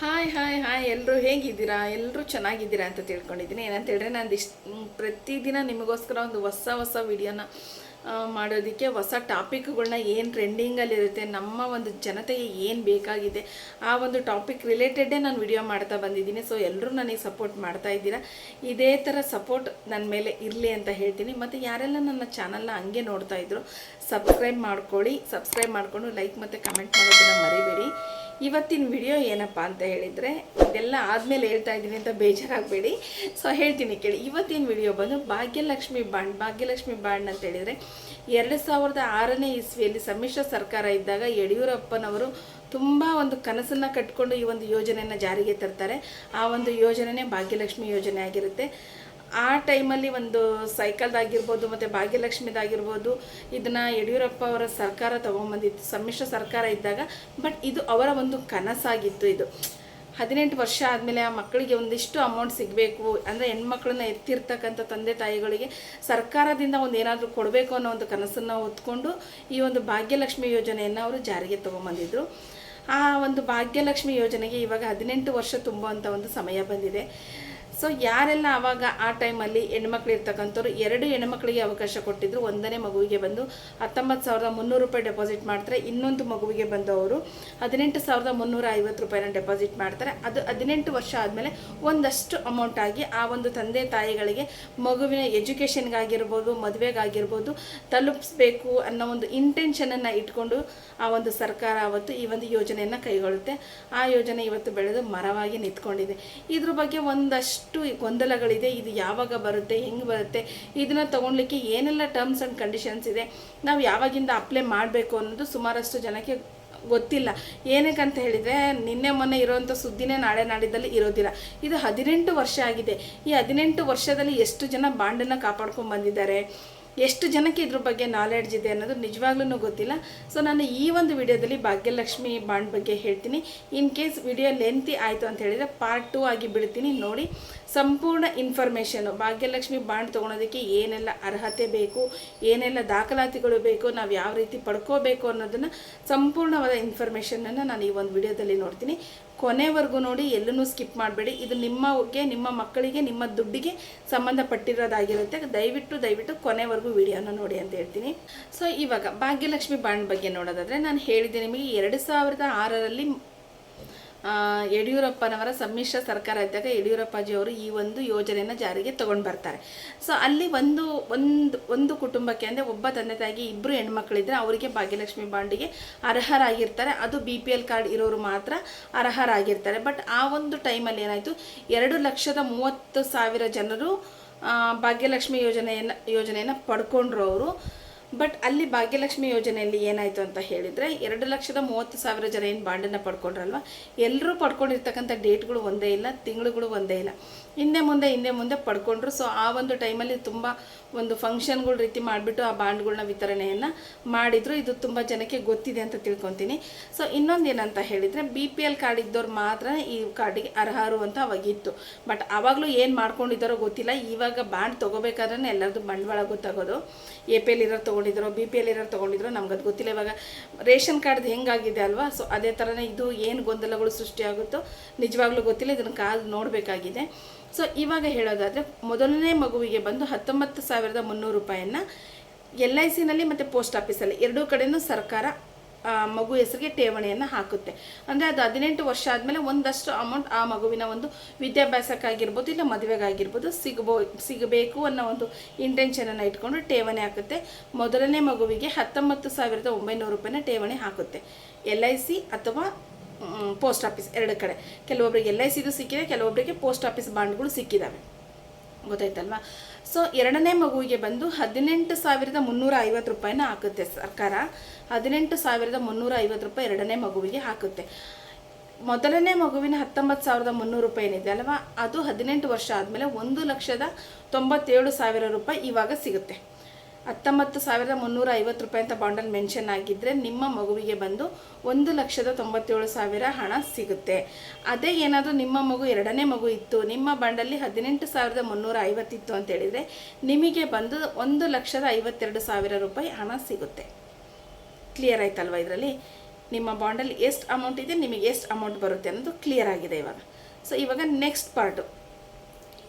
Hi hi hi ಎಲ್ಲರೂ ಹೇಗಿದ್ದೀರಾ? ಎಲ್ಲರೂ ಚೆನ್ನಾಗಿದ್ದೀರಾ ಅಂತ ತಿಳ್ಕೊಂಡಿದ್ದೀನಿ. ಏನಂತ ಹೇಳಿದ್ರೆ ನಾನು ಇಷ್ಟ ಪ್ರತಿದಿನ ನಿಮಗೋಸ್ಕರ ಒಂದು ಹೊಸ ಹೊಸ ವಿಡಿಯೋನ ಮಾಡೋದಕ್ಕೆ ಹೊಸ ಟಾಪಿಕ್ಗಳನ್ನ ಏನು ಟ್ರೆಂಡಿಂಗಲ್ಲಿರುತ್ತೆ ನಮ್ಮ ಒಂದು ಜನತೆಗೆ ಏನು ಬೇಕಾಗಿದೆ, ಆ ಒಂದು ಟಾಪಿಕ್ ರಿಲೇಟೆಡೇ ನಾನು ವಿಡಿಯೋ ಮಾಡ್ತಾ ಬಂದಿದ್ದೀನಿ. ಸೊ ಎಲ್ಲರೂ ನನಗೆ ಸಪೋರ್ಟ್ ಮಾಡ್ತಾ ಇದ್ದೀರಾ? ಇದೇ ಥರ ಸಪೋರ್ಟ್ ನನ್ನ ಮೇಲೆ ಇರಲಿ ಅಂತ ಹೇಳ್ತೀನಿ. ಮತ್ತು ಯಾರೆಲ್ಲ ನನ್ನ ಚಾನಲ್ನ ಹಂಗೆ ನೋಡ್ತಾ ಇದ್ರು ಸಬ್ಸ್ಕ್ರೈಬ್ ಮಾಡ್ಕೊಳ್ಳಿ. ಸಬ್ಸ್ಕ್ರೈಬ್ ಮಾಡಿಕೊಂಡು ಲೈಕ್ ಮತ್ತು ಕಮೆಂಟ್ ಮಾಡೋದನ್ನು ಮರಿಬೇಡಿ. ಇವತ್ತಿನ ವಿಡಿಯೋ ಏನಪ್ಪ ಅಂತ ಹೇಳಿದರೆ, ಇದೆಲ್ಲ ಆದಮೇಲೆ ಹೇಳ್ತಾ ಇದ್ದೀನಿ ಅಂತ ಬೇಜಾರಾಗಬೇಡಿ. ಸೊ ಹೇಳ್ತೀನಿ ಕೇಳಿ. ಇವತ್ತಿನ ವಿಡಿಯೋ ಬಂದು ಭಾಗ್ಯಲಕ್ಷ್ಮಿ ಬಾಂಡ್. ಭಾಗ್ಯಲಕ್ಷ್ಮಿ ಬಾಂಡ್ ಅಂತ ಹೇಳಿದರೆ, ಎರಡು ಸಾವಿರದ ಆರನೇ ಇಸ್ವಿಯಲ್ಲಿ ಸಮ್ಮಿಶ್ರ ಸರ್ಕಾರ ಇದ್ದಾಗ ಯಡಿಯೂರಪ್ಪನವರು ತುಂಬ ಒಂದು ಕನಸನ್ನು ಕಟ್ಕೊಂಡು ಈ ಒಂದು ಯೋಜನೆಯನ್ನು ಜಾರಿಗೆ ತರ್ತಾರೆ. ಆ ಒಂದು ಯೋಜನೆನೇ ಭಾಗ್ಯಲಕ್ಷ್ಮಿ ಯೋಜನೆ ಆಗಿರುತ್ತೆ. ಆ ಟೈಮಲ್ಲಿ ಒಂದು ಸೈಕಲ್ದಾಗಿರ್ಬೋದು ಮತ್ತು ಭಾಗ್ಯಲಕ್ಷ್ಮಿದಾಗಿರ್ಬೋದು ಇದನ್ನು ಯಡಿಯೂರಪ್ಪ ಅವರ ಸರ್ಕಾರ ತೊಗೊಂಬಂದಿತ್ತು, ಸಮ್ಮಿಶ್ರ ಸರ್ಕಾರ ಇದ್ದಾಗ. ಬಟ್ ಇದು ಅವರ ಒಂದು ಕನಸಾಗಿತ್ತು ಇದು. ಹದಿನೆಂಟು ವರ್ಷ ಆದಮೇಲೆ ಆ ಮಕ್ಕಳಿಗೆ ಒಂದಿಷ್ಟು ಅಮೌಂಟ್ ಸಿಗಬೇಕು ಅಂದರೆ ಹೆಣ್ಮಕ್ಳನ್ನ ಎತ್ತಿರ್ತಕ್ಕಂಥ ತಂದೆ ತಾಯಿಗಳಿಗೆ ಸರ್ಕಾರದಿಂದ ಒಂದು ಏನಾದರೂ ಕೊಡಬೇಕು ಅನ್ನೋ ಒಂದು ಕನಸನ್ನು ಹೊತ್ಕೊಂಡು ಈ ಒಂದು ಭಾಗ್ಯಲಕ್ಷ್ಮಿ ಯೋಜನೆಯನ್ನು ಅವರು ಜಾರಿಗೆ ತೊಗೊಂಬಂದಿದ್ರು. ಆ ಒಂದು ಭಾಗ್ಯಲಕ್ಷ್ಮಿ ಯೋಜನೆಗೆ ಇವಾಗ ಹದಿನೆಂಟು ವರ್ಷ ತುಂಬುವಂಥ ಒಂದು ಸಮಯ ಬಂದಿದೆ. ಸೊ ಯಾರೆಲ್ಲ ಆವಾಗ ಆ ಟೈಮಲ್ಲಿ ಹೆಣ್ಮಕ್ಳು ಇರ್ತಕ್ಕಂಥವ್ರು ಎರಡು ಹೆಣ್ಮಕ್ಳಿಗೆ ಅವಕಾಶ ಕೊಟ್ಟಿದ್ರು. ಒಂದನೇ ಮಗುವಿಗೆ ಬಂದು ಹತ್ತೊಂಬತ್ತು ಸಾವಿರದ ಮುನ್ನೂರು ರೂಪಾಯಿ ಡೆಪಾಸಿಟ್ ಮಾಡ್ತಾರೆ. ಇನ್ನೊಂದು ಮಗುವಿಗೆ ಬಂದು ಅವರು ಹದಿನೆಂಟು ಸಾವಿರದ ಮುನ್ನೂರ ಐವತ್ತು ರೂಪಾಯಿನ ಡೆಪಾಸಿಟ್ ಮಾಡ್ತಾರೆ. ಅದು ಹದಿನೆಂಟು ವರ್ಷ ಆದಮೇಲೆ ಒಂದಷ್ಟು ಅಮೌಂಟ್ ಆಗಿ ಆ ಒಂದು ತಂದೆ ತಾಯಿಗಳಿಗೆ ಮಗುವಿನ ಎಜುಕೇಷನ್ಗಾಗಿರ್ಬೋದು ಮದುವೆಗಾಗಿರ್ಬೋದು ತಲುಪಿಸ್ಬೇಕು ಅನ್ನೋ ಒಂದು ಇಂಟೆನ್ಷನನ್ನು ಇಟ್ಕೊಂಡು ಆ ಒಂದು ಸರ್ಕಾರ ಅವತ್ತು ಈ ಒಂದು ಯೋಜನೆಯನ್ನು ಕೈಗೊಳ್ಳುತ್ತೆ. ಆ ಯೋಜನೆ ಇವತ್ತು ಬೆಳೆದು ಮರವಾಗಿ ನಿಂತ್ಕೊಂಡಿದೆ. ಇದ್ರ ಬಗ್ಗೆ ಒಂದಷ್ಟು ಗೊಂದಲಗಳಿದೆ, ಇದು ಯಾವಾಗ ಬರುತ್ತೆ, ಹೆಂಗೆ ಬರುತ್ತೆ, ಇದನ್ನು ತಗೊಳ್ಲಿಕ್ಕೆ ಏನೆಲ್ಲ ಟರ್ಮ್ಸ್ ಆ್ಯಂಡ್ ಕಂಡೀಷನ್ಸ್ ಇದೆ, ನಾವು ಯಾವಾಗಿಂದ ಅಪ್ಲೈ ಮಾಡಬೇಕು ಅನ್ನೋದು ಸುಮಾರಷ್ಟು ಜನಕ್ಕೆ ಗೊತ್ತಿಲ್ಲ. ಏನಕ್ಕಂತ ಹೇಳಿದರೆ, ನಿನ್ನೆ ಮೊನ್ನೆ ಇರೋವಂಥ ಸುದ್ದಿನೇ ನಾಳೆ ನಾಡಿದ್ದಲ್ಲಿ ಇರೋದಿಲ್ಲ. ಇದು ಹದಿನೆಂಟು ವರ್ಷ ಆಗಿದೆ. ಈ ಹದಿನೆಂಟು ವರ್ಷದಲ್ಲಿ ಎಷ್ಟು ಜನ ಬಾಂಡನ್ನು ಕಾಪಾಡ್ಕೊಂಡು ಬಂದಿದ್ದಾರೆ? ಎಷ್ಟು ಜನಕ್ಕೆ ಇದ್ರ ಬಗ್ಗೆ ನಾಲೆಡ್ಜ್ ಇದೆ ಅನ್ನೋದು ನಿಜವಾಗ್ಲೂ ಗೊತ್ತಿಲ್ಲ. ಸೊ ನಾನು ಈ ಒಂದು ವಿಡಿಯೋದಲ್ಲಿ ಭಾಗ್ಯಲಕ್ಷ್ಮಿ ಬಾಂಡ್ ಬಗ್ಗೆ ಹೇಳ್ತೀನಿ. ಇನ್ ಕೇಸ್ ವಿಡಿಯೋ ಲೆಂತಿ ಆಯಿತು ಅಂತ ಹೇಳಿದರೆ ಪಾರ್ಟ್ ಟೂ ಆಗಿ ಬಿಡ್ತೀನಿ. ನೋಡಿ, ಸಂಪೂರ್ಣ ಇನ್ಫಾರ್ಮೇಷನು ಭಾಗ್ಯಲಕ್ಷ್ಮಿ ಬಾಂಡ್ ತೊಗೊಳೋದಕ್ಕೆ ಏನೆಲ್ಲ ಅರ್ಹತೆ ಬೇಕು, ಏನೆಲ್ಲ ದಾಖಲಾತಿಗಳು ಬೇಕು, ನಾವು ಯಾವ ರೀತಿ ಪಡ್ಕೋಬೇಕು ಅನ್ನೋದನ್ನು ಸಂಪೂರ್ಣವಾದ ಇನ್ಫಾರ್ಮೇಷನನ್ನು ನಾನು ಈ ಒಂದು ವಿಡಿಯೋದಲ್ಲಿ ನೋಡ್ತೀನಿ. ಕೊನೆವರೆಗೂ ನೋಡಿ ಎಲ್ಲೂ ಸ್ಕಿಪ್ ಮಾಡಬೇಡಿ. ಇದು ನಿಮಗೆ ನಿಮ್ಮ ಮಕ್ಕಳಿಗೆ, ನಿಮ್ಮ ದುಡ್ಡಿಗೆ ಸಂಬಂಧಪಟ್ಟಿರೋದಾಗಿರುತ್ತೆ. ದಯವಿಟ್ಟು ದಯವಿಟ್ಟು ಕೊನೆವರೆಗೂ ವಿಡಿಯೋನ ನೋಡಿ ಅಂತ ಹೇಳ್ತೀನಿ. ಸೊ ಇವಾಗ ಭಾಗ್ಯಲಕ್ಷ್ಮಿ ಬಾಂಡ್ ಬಗ್ಗೆ ನೋಡೋದಾದರೆ, ನಾನು ಹೇಳಿದ್ದೆ ನಿಮಗೆ, ಎರಡು ಸಾವಿರದ ಆರರಲ್ಲಿ ಯಡಿಯೂರಪ್ಪನವರ ಸಮ್ಮಿಶ್ರ ಸರ್ಕಾರ ಇದ್ದಾಗ ಯಡಿಯೂರಪ್ಪಾಜಿಯವರು ಈ ಒಂದು ಯೋಜನೆಯನ್ನು ಜಾರಿಗೆ ತಗೊಂಡು ಬರ್ತಾರೆ. ಸೊ ಅಲ್ಲಿ ಒಂದು ಒಂದು ಒಂದು ಕುಟುಂಬಕ್ಕೆ ಅಂದರೆ ಒಬ್ಬ ತಂದೆ ತಾಯಿಗೆ ಇಬ್ಬರು ಹೆಣ್ಮಕ್ಳಿದ್ರೆ ಅವರಿಗೆ ಭಾಗ್ಯಲಕ್ಷ್ಮಿ ಬಾಂಡಿಗೆ ಅರ್ಹರಾಗಿರ್ತಾರೆ. ಅದು ಬಿ ಪಿ ಎಲ್ ಕಾರ್ಡ್ ಇರೋರು ಮಾತ್ರ ಅರ್ಹರಾಗಿರ್ತಾರೆ. ಬಟ್ ಆ ಒಂದು ಟೈಮಲ್ಲಿ ಏನಾಯಿತು? ಎರಡು ಲಕ್ಷದ ಮೂವತ್ತು ಸಾವಿರ ಜನರು ಭಾಗ್ಯಲಕ್ಷ್ಮಿ ಯೋಜನೆಯನ್ನು ಯೋಜನೆಯನ್ನು ಪಡ್ಕೊಂಡ್ರು ಅವರು. ಬಟ್ ಅಲ್ಲಿ ಭಾಗ್ಯಲಕ್ಷ್ಮಿ ಯೋಜನೆಯಲ್ಲಿ ಏನಾಯಿತು ಅಂತ ಹೇಳಿದರೆ, ಎರಡು ಲಕ್ಷದ ಮೂವತ್ತು ಸಾವಿರ ಜನ ಏನು ಬಾಂಡನ್ನು ಪಡ್ಕೊಂಡ್ರಲ್ವ? ಎಲ್ಲರೂ ಪಡ್ಕೊಂಡಿರ್ತಕ್ಕಂಥ ಡೇಟ್ಗಳು ಒಂದೇ ಇಲ್ಲ, ತಿಂಗಳುಗಳು ಒಂದೇ ಇಲ್ಲ. ಹಿಂದೆ ಮುಂದೆ ಹಿಂದೆ ಮುಂದೆ ಪಡ್ಕೊಂಡ್ರು. ಸೊ ಆ ಒಂದು ಟೈಮಲ್ಲಿ ತುಂಬ ಒಂದು ಫಂಕ್ಷನ್ಗಳ ರೀತಿ ಮಾಡಿಬಿಟ್ಟು ಆ ಬಾಂಡ್ಗಳನ್ನ ವಿತರಣೆಯನ್ನು ಮಾಡಿದರು. ಇದು ತುಂಬ ಜನಕ್ಕೆ ಗೊತ್ತಿದೆ ಅಂತ ತಿಳ್ಕೊತೀನಿ. ಸೊ ಇನ್ನೊಂದು ಏನಂತ ಹೇಳಿದರೆ ಬಿ ಪಿ ಎಲ್ ಕಾರ್ಡ್ ಇದ್ದವ್ರು ಮಾತ್ರ ಈ ಕಾರ್ಡಿಗೆ ಅರ್ಹರು ಅಂತ ಅವಾಗಿತ್ತು ಬಟ್ ಆವಾಗಲೂ ಏನು ಮಾಡ್ಕೊಂಡಿದ್ದಾರೋ ಗೊತ್ತಿಲ್ಲ. ಇವಾಗ ಬಾಂಡ್ ತೊಗೋಬೇಕಾದ್ರೆ ಎಲ್ಲರದ್ದು ಬಂಡವಾಳ ಗೊತ್ತಾಗೋದು. ಎ ಪಿ ಎಲ್ ಇರೋರು ತೊಗೊಂಡಿದ್ರು ಬಿ ಪಿ ಎಲ್ ಇರೋರು ತೊಗೊಂಡಿದ್ರು ನಮ್ಗೆ ಅದು ಗೊತ್ತಿಲ್ಲ. ಇವಾಗ ರೇಷನ್ ಕಾರ್ಡ್ದು ಹೆಂಗಾಗಿದೆ ಅಲ್ವಾ? ಸೊ ಅದೇ ಥರನೇ ಇದು ಏನು ಗೊಂದಲಗಳು ಸೃಷ್ಟಿಯಾಗುತ್ತೋ ನಿಜವಾಗ್ಲೂ ಗೊತ್ತಿಲ್ಲ. ಇದನ್ನು ಕಾದು ನೋಡಬೇಕಾಗಿದೆ. ಸೊ ಇವಾಗ ಹೇಳೋದಾದರೆ, ಮೊದಲನೇ ಮಗುವಿಗೆ ಬಂದು ಹತ್ತೊಂಬತ್ತು ಸಾವಿರದ ಮುನ್ನೂರು ರೂಪಾಯಿಯನ್ನು ಎಲ್ ಐ ಸಿನಲ್ಲಿ ಮತ್ತು ಪೋಸ್ಟ್ ಆಫೀಸಲ್ಲಿ ಎರಡೂ ಕಡೆಯೂ ಸರ್ಕಾರ ಮಗು ಹೆಸರಿಗೆ ಠೇವಣಿಯನ್ನು ಹಾಕುತ್ತೆ. ಅಂದರೆ ಅದು ಹದಿನೆಂಟು ವರ್ಷ ಆದಮೇಲೆ ಒಂದಷ್ಟು ಅಮೌಂಟ್ ಆ ಮಗುವಿನ ಒಂದು ವಿದ್ಯಾಭ್ಯಾಸಕ್ಕಾಗಿರ್ಬೋದು ಇಲ್ಲ ಮದುವೆಗಾಗಿರ್ಬೋದು ಸಿಗಬೋ, ಸಿಗಬೇಕು ಅನ್ನೋ ಒಂದು ಇಂಟೆನ್ಷನನ್ನು ಇಟ್ಕೊಂಡು ಠೇವಣಿ ಹಾಕುತ್ತೆ. ಮೊದಲನೇ ಮಗುವಿಗೆ ಹತ್ತೊಂಬತ್ತು ಸಾವಿರದ ಒಂಬೈನೂರು ರೂಪಾಯಿನ ಠೇವಣಿ ಹಾಕುತ್ತೆ. ಎಲ್ ಐ ಸಿ ಅಥವಾ ಪೋಸ್ಟ್ ಆಫೀಸ್ ಎರಡು ಕಡೆ. ಕೆಲವೊಬ್ಬರಿಗೆ ಎಲ್ ಐ ಸಿದು ಸಿಕ್ಕಿದೆ ಕೆಲವೊಬ್ಬರಿಗೆ ಪೋಸ್ಟ್ ಆಫೀಸ್ ಬಾಂಡ್ಗಳು ಸಿಕ್ಕಿದ್ದಾವೆ ಗೊತ್ತಾಯ್ತಲ್ವಾ? ಸೊ ಎರಡನೇ ಮಗುವಿಗೆ ಬಂದು ಹದಿನೆಂಟು ಸಾವಿರದ ಮುನ್ನೂರ ಐವತ್ತು ರೂಪಾಯಿನ ಹಾಕುತ್ತೆ ಸರ್ಕಾರ. ಹದಿನೆಂಟು ಸಾವಿರದ ಮುನ್ನೂರ ಐವತ್ತು ರೂಪಾಯಿ ಎರಡನೇ ಮಗುವಿಗೆ ಹಾಕುತ್ತೆ. ಮೊದಲನೇ ಮಗುವಿನ ಹತ್ತೊಂಬತ್ತು ಸಾವಿರದ ಮುನ್ನೂರು ರೂಪಾಯಿ ಏನಿದೆ ಅಲ್ವಾ? ಅದು ಹದಿನೆಂಟು ವರ್ಷ ಆದಮೇಲೆ ಒಂದು ಲಕ್ಷದ ತೊಂಬತ್ತೇಳು ಸಾವಿರ ರೂಪಾಯಿ ಇವಾಗ ಸಿಗುತ್ತೆ. ಹತ್ತೊಂಬತ್ತು ಸಾವಿರದ ಮುನ್ನೂರ ಐವತ್ತು ರೂಪಾಯಿ ಅಂತ ಬಾಂಡಲ್ಲಿ ಮೆನ್ಷನ್ ಆಗಿದ್ದರೆ ನಿಮ್ಮ ಮಗುವಿಗೆ ಬಂದು ಒಂದು ಲಕ್ಷದ ತೊಂಬತ್ತೇಳು ಸಾವಿರ ಹಣ ಸಿಗುತ್ತೆ. ಅದೇ ಏನಾದರೂ ನಿಮ್ಮ ಮಗು ಎರಡನೇ ಮಗು ಇತ್ತು, ನಿಮ್ಮ ಬಾಂಡಲ್ಲಿ ಹದಿನೆಂಟು ಸಾವಿರದ ಮುನ್ನೂರ ಐವತ್ತಿತ್ತು ಅಂತ ಹೇಳಿದರೆ ನಿಮಗೆ ಬಂದು ಒಂದು ಲಕ್ಷದ ಐವತ್ತೆರಡು ಸಾವಿರ ರೂಪಾಯಿ ಹಣ ಸಿಗುತ್ತೆ. ಕ್ಲಿಯರ್ ಆಯ್ತಲ್ವ ಇದರಲ್ಲಿ? ನಿಮ್ಮ ಬಾಂಡಲ್ಲಿ ಎಷ್ಟು ಅಮೌಂಟ್ ಇದೆ, ನಿಮಗೆ ಎಷ್ಟು ಅಮೌಂಟ್ ಬರುತ್ತೆ ಅನ್ನೋದು ಕ್ಲಿಯರ್ ಆಗಿದೆ ಇವಾಗ. ಸೊ ಇವಾಗ ನೆಕ್ಸ್ಟ್ ಪಾರ್ಟು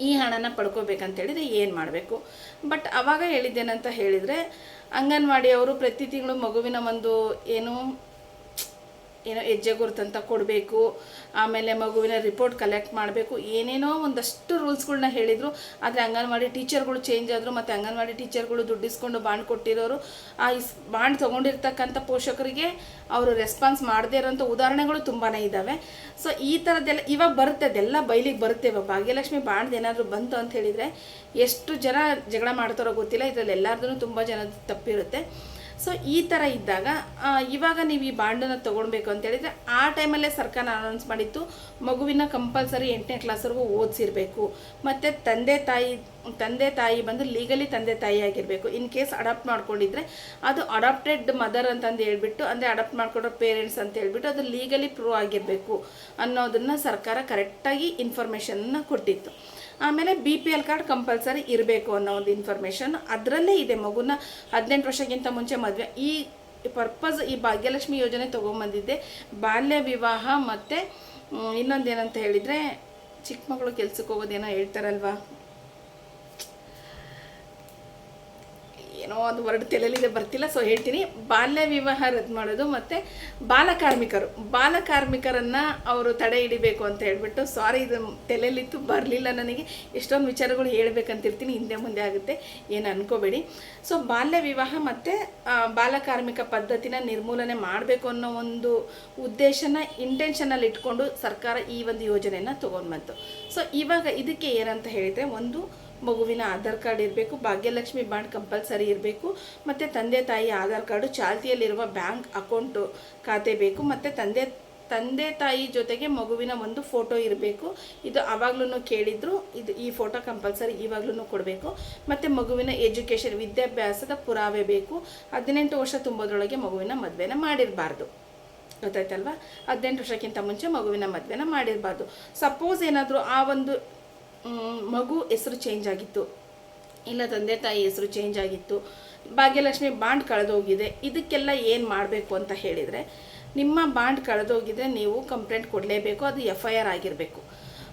ಈ ಹಣನ ಪಡ್ಕೋಬೇಕಂತ ಹೇಳಿದ್ರೆ ಏನು ಮಾಡಬೇಕು? ಬಟ್ ಅವಾಗ ಹೇಳಿದ್ದೇನಂತ ಹೇಳಿದರೆ, ಅಂಗನವಾಡಿಯವರು ಪ್ರತಿ ತಿಂಗಳು ಮಗುವಿನ ಒಂದು ಏನು ಏನೋ ಹೆಜ್ಜೆ ಗುರುತಂತ ಕೊಡಬೇಕು. ಆಮೇಲೆ ಮಗುವಿನ ರಿಪೋರ್ಟ್ ಕಲೆಕ್ಟ್ ಮಾಡಬೇಕು. ಏನೇನೋ ಒಂದಷ್ಟು ರೂಲ್ಸ್ಗಳನ್ನ ಹೇಳಿದರು. ಆದರೆ ಅಂಗನವಾಡಿ ಟೀಚರ್ಗಳು ಚೇಂಜ್ ಆದರು ಮತ್ತು ಅಂಗನವಾಡಿ ಟೀಚರ್ಗಳು ದುಡ್ಡಿಸ್ಕೊಂಡು ಬಾಂಡ್ ಕೊಟ್ಟಿರೋರು, ಆ ಬಾಂಡ್ ತೊಗೊಂಡಿರ್ತಕ್ಕಂಥ ಪೋಷಕರಿಗೆ ಅವರು ರೆಸ್ಪಾನ್ಸ್ ಮಾಡದೇ ಇರೋಂಥ ಉದಾಹರಣೆಗಳು ತುಂಬಾ ಇದ್ದಾವೆ ಸೊ ಈ ಥರದ್ದೆಲ್ಲ ಇವಾಗ ಬರುತ್ತೆ. ಅದೆಲ್ಲ ಬೈಲಿಗೆ ಬರುತ್ತೆ ಇವಾಗ. ಭಾಗ್ಯಲಕ್ಷ್ಮಿ ಬಾಂಡ್ ಏನಾದರೂ ಬಂತು ಅಂತ ಹೇಳಿದರೆ ಎಷ್ಟು ಜನ ಜಗಳ ಮಾಡ್ತಾರೋ ಗೊತ್ತಿಲ್ಲ. ಇದರಲ್ಲಿ ಎಲ್ಲರದೂ ತುಂಬ ಜನದ ತಪ್ಪಿರುತ್ತೆ. ಸೊ ಈ ಥರ ಇದ್ದಾಗ ಇವಾಗ ನೀವು ಈ ಬಾಂಡನ್ನು ತೊಗೊಳ್ಬೇಕು ಅಂತ ಹೇಳಿದರೆ, ಆ ಟೈಮಲ್ಲೇ ಸರ್ಕಾರ ಅನೌನ್ಸ್ ಮಾಡಿತ್ತು, ಮಗುವಿನ ಕಂಪಲ್ಸರಿ ಎಂಟನೇ ಕ್ಲಾಸ್ವರೆಗೂ ಓದಿಸಿರ್ಬೇಕು. ಮತ್ತು ತಂದೆ ತಾಯಿ ತಂದೆ ತಾಯಿ ಬಂದು ಲೀಗಲಿ ತಂದೆ ತಾಯಿ ಆಗಿರಬೇಕು. ಇನ್ ಕೇಸ್ ಅಡಾಪ್ಟ್ ಮಾಡ್ಕೊಂಡಿದ್ರೆ ಅದು ಅಡಾಪ್ಟೆಡ್ ಮದರ್ ಅಂತಂದು ಹೇಳ್ಬಿಟ್ಟು, ಅಂದರೆ ಅಡಾಪ್ಟ್ ಮಾಡ್ಕೊಡೋ ಪೇರೆಂಟ್ಸ್ ಅಂತ ಹೇಳ್ಬಿಟ್ಟು ಅದು ಲೀಗಲಿ ಪ್ರೂವ್ ಆಗಿರಬೇಕು ಅನ್ನೋದನ್ನು ಸರ್ಕಾರ ಕರೆಕ್ಟಾಗಿ ಇನ್ಫಾರ್ಮೇಷನ್ನ ಕೊಟ್ಟಿತ್ತು. ಆಮೇಲೆ B P L card compulsory ಇರಬೇಕು ಅನ್ನೋ ಒಂದು ಇನ್ಫಾರ್ಮೇಷನ್ ಅದರಲ್ಲೇ ಇದೆ. ಮಗುನ ಹದಿನೆಂಟು ವರ್ಷಕ್ಕಿಂತ ಮುಂಚೆ ಮದುವೆ, ಈ ಪರ್ಪಸ್ ಈ ಭಾಗ್ಯಲಕ್ಷ್ಮಿ ಯೋಜನೆ ತೊಗೊಂಬಂದಿದ್ದೆ. ಬಾಲ್ಯ ವಿವಾಹ ಮತ್ತು ಇನ್ನೊಂದೇನಂತ ಹೇಳಿದರೆ ಚಿಕ್ಕ ಮಗಳು ಕೆಲ್ಸಕ್ಕೆ ಹೋಗೋದೇನೋ ಹೇಳ್ತಾರಲ್ವಾ? ಏನೋ ಒಂದು ವರ್ಡ್ ತಲೆಯಲ್ಲಿದೆ ಬರ್ತಿಲ್ಲ. ಸೊ ಹೇಳ್ತೀನಿ. ಬಾಲ್ಯ ವಿವಾಹ ರದ್ದು ಮಾಡೋದು ಮತ್ತು ಬಾಲಕಾರ್ಮಿಕರು ಬಾಲಕಾರ್ಮಿಕರನ್ನು ಅವರು ತಡೆ ಹಿಡಿಬೇಕು ಅಂತ ಹೇಳ್ಬಿಟ್ಟು ಸಾರಿ ಇದು ತಲೆಯಲ್ಲಿತ್ತು, ಬರಲಿಲ್ಲ ನನಗೆ. ಎಷ್ಟೊಂದು ವಿಚಾರಗಳು ಹೇಳ್ಬೇಕಂತಿರ್ತೀನಿ. ಹಿಂದೆ ಮುಂದೆ ಆಗುತ್ತೆ. ಏನು ಅನ್ಕೋಬೇಡಿ. ಸೊ ಬಾಲ್ಯ ವಿವಾಹ ಮತ್ತು ಬಾಲಕಾರ್ಮಿಕ ಪದ್ಧತಿನ ನಿರ್ಮೂಲನೆ ಮಾಡಬೇಕು ಅನ್ನೋ ಒಂದು ಉದ್ದೇಶನ ಇಂಟೆನ್ಷನಲ್ಲಿ ಇಟ್ಕೊಂಡು ಸರ್ಕಾರ ಈ ಒಂದು ಯೋಜನೆಯನ್ನು ತೊಗೊಂಡು ಬಂತು. ಸೊ ಇವಾಗ ಇದಕ್ಕೆ ಏನಂತ ಹೇಳಿದರೆ, ಒಂದು ಮಗುವಿನ ಆಧಾರ್ ಕಾರ್ಡ್ ಇರಬೇಕು, ಭಾಗ್ಯಲಕ್ಷ್ಮಿ ಬಾಂಡ್ ಕಂಪಲ್ಸರಿ ಇರಬೇಕು, ಮತ್ತು ತಂದೆ ತಾಯಿ ಆಧಾರ್ ಕಾರ್ಡು ಚಾಲ್ತಿಯಲ್ಲಿರುವ ಬ್ಯಾಂಕ್ ಅಕೌಂಟು ಖಾತೆ ಬೇಕು, ಮತ್ತು ತಂದೆ ತಂದೆ ತಾಯಿ ಜೊತೆಗೆ ಮಗುವಿನ ಒಂದು ಫೋಟೋ ಇರಬೇಕು. ಇದು ಆವಾಗಲೂ ಕೇಳಿದ್ರು, ಇದು ಈ ಫೋಟೋ ಕಂಪಲ್ಸರಿ ಇವಾಗ್ಲೂ ಕೊಡಬೇಕು. ಮತ್ತು ಮಗುವಿನ ಎಜುಕೇಷನ್, ವಿದ್ಯಾಭ್ಯಾಸದ ಪುರಾವೆ ಬೇಕು. ಹದಿನೆಂಟು ವರ್ಷ ತುಂಬೋದ್ರೊಳಗೆ ಮಗುವಿನ ಮದುವೆನ ಮಾಡಿರಬಾರ್ದು. ಗೊತ್ತಾಯ್ತಲ್ವಾ? ಹದಿನೆಂಟು ವರ್ಷಕ್ಕಿಂತ ಮುಂಚೆ ಮಗುವಿನ ಮದುವೆನ ಮಾಡಿರಬಾರ್ದು. ಸಪೋಸ್ ಏನಾದರೂ ಆ ಒಂದು ಮಗು ಹೆಸರು ಚೇಂಜ್ ಆಗಿತ್ತು. ಇಲ್ಲ ತಂದೆ ತಾಯಿ ಹೆಸರು ಚೇಂಜ್ ಆಗಿತ್ತು. ಭಾಗ್ಯಲಕ್ಷ್ಮಿ ಬಾಂಡ್ ಕಳೆದೋಗಿದೆ. ಇದಕ್ಕೆಲ್ಲ ಏನು ಮಾಡಬೇಕು ಅಂತ ಹೇಳಿದರೆ, ನಿಮ್ಮ ಬಾಂಡ್ ಕಳೆದೋಗಿದ್ರೆ ನೀವು ಕಂಪ್ಲೇಂಟ್ ಕೊಡಲೇಬೇಕು, ಅದು ಎಫ್ ಐ ಆರ್ ಆಗಿರಬೇಕು.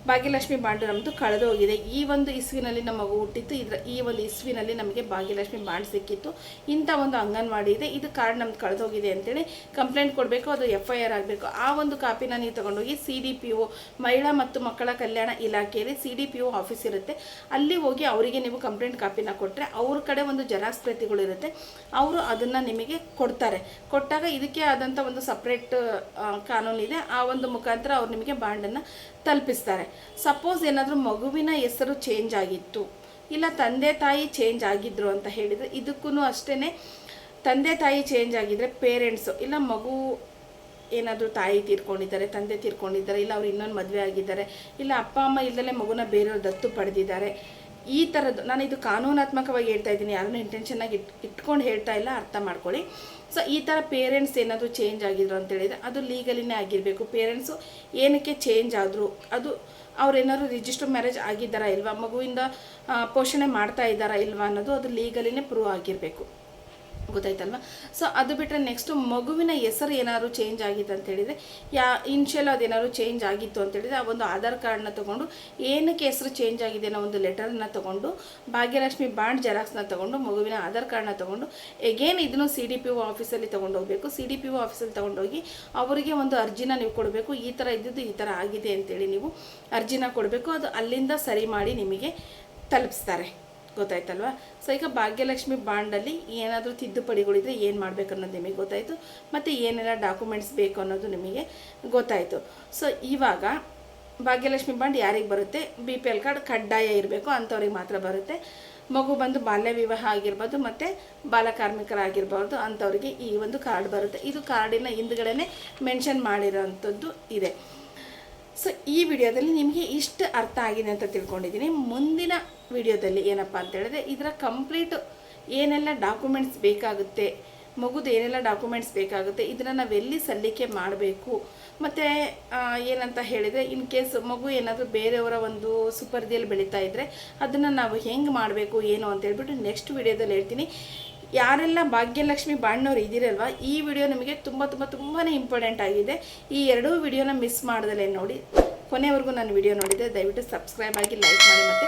ಭಾಗ್ಯಲಕ್ಷ್ಮಿ ಬಾಂಡ್ ನಮ್ಮದು ಕಳೆದೋಗಿದೆ. ಈ ಒಂದು ಇಸ್ವಿನಲ್ಲಿ ನಮ್ಮ ಮಗು ಹುಟ್ಟಿತ್ತು. ಇದರ ಈ ಒಂದು ಇಸ್ವಿನಲ್ಲಿ ನಮಗೆ ಭಾಗ್ಯಲಕ್ಷ್ಮಿ ಬಾಂಡ್ ಸಿಕ್ಕಿತ್ತು. ಇಂಥ ಒಂದು ಅಂಗನವಾಡಿ ಇದೆ. ಇದು ಕಾರ್ಡ್ ನಮ್ದು ಕಳೆದೋಗಿದೆ ಅಂತೇಳಿ ಕಂಪ್ಲೇಂಟ್ ಕೊಡಬೇಕು. ಅದು ಎಫ್ ಐ ಆರ್ ಆಗಬೇಕು. ಆ ಒಂದು ಕಾಪಿನ ನೀವು ತಗೊಂಡೋಗಿ ಸಿ ಡಿ ಪಿ ಓ ಮಹಿಳಾ ಮತ್ತು ಮಕ್ಕಳ ಕಲ್ಯಾಣ ಇಲಾಖೆಯಲ್ಲಿ C D P O office ಇರುತ್ತೆ. ಅಲ್ಲಿ ಹೋಗಿ ಅವರಿಗೆ ನೀವು ಕಂಪ್ಲೇಂಟ್ ಕಾಪಿನ ಕೊಟ್ಟರೆ ಅವ್ರ ಕಡೆ ಒಂದು ಜೆರಾಕ್ಸ್ ಪ್ರತಿಗಳು ಇರುತ್ತೆ. ಅವರು ಅದನ್ನು ನಿಮಗೆ ಕೊಡ್ತಾರೆ. ಕೊಟ್ಟಾಗ ಇದಕ್ಕೆ ಆದಂಥ ಒಂದು ಸಪ್ರೇಟ್ ಕಾನೂನಿದೆ. ಆ ಒಂದು ಮುಖಾಂತರ ಅವ್ರು ನಿಮಗೆ ಬಾಂಡನ್ನು ತಲುಪಿಸ್ತಾರೆ. ಸಪೋಸ್ ಏನಾದರೂ ಮಗುವಿನ ಹೆಸರು ಚೇಂಜ್ ಆಗಿತ್ತು. ಇಲ್ಲ ತಂದೆ ತಾಯಿ ಚೇಂಜ್ ಆಗಿದ್ರು ಅಂತ ಹೇಳಿದರೆ ಇದಕ್ಕೂ ಅಷ್ಟೇ ತಂದೆ ತಾಯಿ ಚೇಂಜ್ ಆಗಿದ್ರೆ ಪೇರೆಂಟ್ಸು ಇಲ್ಲ ಮಗು ಏನಾದರೂ ತಾಯಿ ತೀರ್ಕೊಂಡಿದ್ದಾರೆ, ತಂದೆ ತೀರ್ಕೊಂಡಿದ್ದಾರೆ, ಇಲ್ಲ ಅವ್ರು ಇನ್ನೊಂದು ಮದುವೆ ಆಗಿದ್ದಾರೆ, ಇಲ್ಲ ಅಪ್ಪ, ಅಮ್ಮ ಇಲ್ಲದಲ್ಲೇ ಮಗುನ ಬೇರೆಯವ್ರು ದತ್ತು ಪಡೆದಿದ್ದಾರೆ. ಈ ಥರದ್ದು ನಾನು ಇದು ಕಾನೂನಾತ್ಮಕವಾಗಿ ಹೇಳ್ತಾ ಇದ್ದೀನಿ, ಯಾರನ್ನೂ ಇಂಟೆನ್ಷನ್ನಾಗಿ ಇಟ್, ಇಟ್ಕೊಂಡು ಹೇಳ್ತಾ ಇಲ್ಲ, ಅರ್ಥ ಮಾಡ್ಕೊಳ್ಳಿ. ಸೊ ಈ ಥರ ಪೇರೆಂಟ್ಸ್ ಏನಾದರೂ ಚೇಂಜ್ ಆಗಿದ್ರು ಅಂತೇಳಿದರೆ ಅದು ಲೀಗಲಿನೇ ಆಗಿರಬೇಕು. ಪೇರೆಂಟ್ಸು ಏನಕ್ಕೆ ಚೇಂಜ್ ಆದರೂ, ಅದು ಅವ್ರೇನಾದ್ರು ರಿಜಿಸ್ಟರ್ ಮ್ಯಾರೇಜ್ ಆಗಿದ್ದಾರಾ ಇಲ್ವಾ? ಮಗುವಿಂದ ಪೋಷಣೆ ಮಾಡ್ತಾ ಇದ್ದಾರಾ ಇಲ್ವಾ ಅನ್ನೋದು ಅದು ಲೀಗಲಿನೇ ಪ್ರೂವ್ ಆಗಿರಬೇಕು. ಗೊತ್ತಾಯ್ತಲ್ವಾ? ಸೊ ಅದು ಬಿಟ್ಟರೆ ನೆಕ್ಸ್ಟು ಮಗುವಿನ ಹೆಸರು ಏನಾದ್ರು ಚೇಂಜ್ ಆಗಿತ್ತು ಅಂತ ಹೇಳಿದರೆ, ಯಾ ಇನ್ಷಿಯಲ್ ಅದೇನಾದ್ರು ಚೇಂಜ್ ಆಗಿತ್ತು ಅಂತ ಹೇಳಿದರೆ, ಆ ಒಂದು ಆಧಾರ್ ಕಾರ್ಡ್ನ ತೊಗೊಂಡು, ಏನಕ್ಕೆ ಹೆಸರು ಚೇಂಜ್ ಆಗಿದೆ ಅನ್ನೋ ಒಂದು ಲೆಟರ್ನ ತೊಗೊಂಡು, ಭಾಗ್ಯಲಕ್ಷ್ಮಿ ಬಾಂಡ್ ಜೆರಾಕ್ಸ್ನ ತೊಗೊಂಡು, ಮಗುವಿನ ಆಧಾರ್ ಕಾರ್ಡ್ನ ತೊಗೊಂಡು ಎಗೇನ್ ಇದನ್ನು ಸಿ ಡಿ ಪಿ ಒ ಆಫೀಸಲ್ಲಿ ತೊಗೊಂಡು ಹೋಗಬೇಕು. ಸಿ ಡಿ ಪಿ ಒ ಆಫೀಸಲ್ಲಿ ತೊಗೊಂಡೋಗಿ ಅವರಿಗೆ ಒಂದು ಅರ್ಜಿನ ನೀವು ಕೊಡಬೇಕು. ಈ ಥರ ಇದ್ದಿದ್ದು ಈ ಥರ ಆಗಿದೆ ಅಂತೇಳಿ ನೀವು ಅರ್ಜಿನ ಕೊಡಬೇಕು. ಅದು ಅಲ್ಲಿಂದ ಸರಿ ಮಾಡಿ ನಿಮಗೆ ತಲುಪಿಸ್ತಾರೆ. ಗೊತ್ತಾಯ್ತಲ್ವಾ? ಸೊ ಈಗ ಭಾಗ್ಯಲಕ್ಷ್ಮಿ ಬಾಂಡಲ್ಲಿ ಏನಾದರೂ ತಿದ್ದುಪಡಿಗಳಿದ್ರೆ ಏನು ಮಾಡಬೇಕು ಅನ್ನೋದು ನಿಮಗೆ ಗೊತ್ತಾಯಿತು. ಮತ್ತು ಏನೆಲ್ಲ ಡಾಕ್ಯುಮೆಂಟ್ಸ್ ಬೇಕು ಅನ್ನೋದು ನಿಮಗೆ ಗೊತ್ತಾಯಿತು. ಸೊ ಇವಾಗ ಭಾಗ್ಯಲಕ್ಷ್ಮಿ ಬಾಂಡ್ ಯಾರಿಗೆ ಬರುತ್ತೆ? ಬಿ ಪಿ ಎಲ್ ಕಾರ್ಡ್ ಕಡ್ಡಾಯ ಇರಬೇಕು, ಅಂಥವ್ರಿಗೆ ಮಾತ್ರ ಬರುತ್ತೆ. ಮಗು ಬಂದು ಬಾಲ್ಯ ವಿವಾಹ ಆಗಿರ್ಬೋದು, ಮತ್ತು ಬಾಲಕಾರ್ಮಿಕರಾಗಿರ್ಬಾರ್ದು ಅಂಥವ್ರಿಗೆ ಈ ಒಂದು ಕಾರ್ಡ್ ಬರುತ್ತೆ. ಇದು ಕಾರ್ಡಿನ ಹಿಂದ್ಗಡೆ ಮೆನ್ಷನ್ ಮಾಡಿರೋವಂಥದ್ದು ಇದೆ. ಸೊ ಈ ವಿಡಿಯೋದಲ್ಲಿ ನಿಮಗೆ ಇಷ್ಟು ಅರ್ಥ ಆಗಿದೆ ಅಂತ ತಿಳ್ಕೊಂಡಿದ್ದೀನಿ. ಮುಂದಿನ ವಿಡಿಯೋದಲ್ಲಿ ಏನಪ್ಪ ಅಂತ ಹೇಳಿದ್ರೆ, ಇದರ ಕಂಪ್ಲೀಟ್ ಏನೆಲ್ಲ ಡಾಕ್ಯುಮೆಂಟ್ಸ್ ಬೇಕಾಗುತ್ತೆ, ಮಗುದು ಏನೆಲ್ಲ ಡಾಕ್ಯುಮೆಂಟ್ಸ್ ಬೇಕಾಗುತ್ತೆ, ಇದನ್ನು ನಾವೆಲ್ಲಿ ಸಲ್ಲಿಕೆ ಮಾಡಬೇಕು, ಮತ್ತು ಏನಂತ ಹೇಳಿದರೆ ಇನ್ ಕೇಸ್ ಮಗು ಏನಾದರೂ ಬೇರೆಯವರ ಒಂದು ಸುಪರ್ದಿಯಲ್ಲಿ ಬೆಳೀತಾ ಇದ್ದರೆ ಅದನ್ನು ನಾವು ಹೆಂಗೆ ಮಾಡಬೇಕು, ಏನು ಅಂತ ಹೇಳ್ಬಿಟ್ಟು ನೆಕ್ಸ್ಟ್ ವಿಡಿಯೋದಲ್ಲಿ ಹೇಳ್ತೀನಿ. ಯಾರೆಲ್ಲ ಭಾಗ್ಯಲಕ್ಷ್ಮಿ ಬಾಣ್ಣವ್ರು ಇದ್ದೀರಲ್ವ, ಈ ವಿಡಿಯೋ ನಿಮಗೆ ತುಂಬ ತುಂಬ ತುಂಬಾ ಇಂಪಾರ್ಟೆಂಟ್ ಆಗಿದೆ. ಈ ಎರಡೂ ವಿಡಿಯೋನ ಮಿಸ್ ಮಾಡ್ದಲೇ ನೋಡಿ, ಕೊನೆವರೆಗೂ ನಾನು ವಿಡಿಯೋ ನೋಡಿದೆ ದಯವಿಟ್ಟು ಸಬ್ಸ್ಕ್ರೈಬ್ ಆಗಿ ಲೈಕ್ ಮಾಡಿ ಮತ್ತು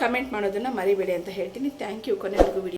ಕಮೆಂಟ್ ಮಾಡೋದನ್ನು ಮರಿಬೇಡಿ ಅಂತ ಹೇಳ್ತೀನಿ. ಥ್ಯಾಂಕ್ ಯು ಕೊನೆವರೆಗೂ ವಿಡಿಯೋ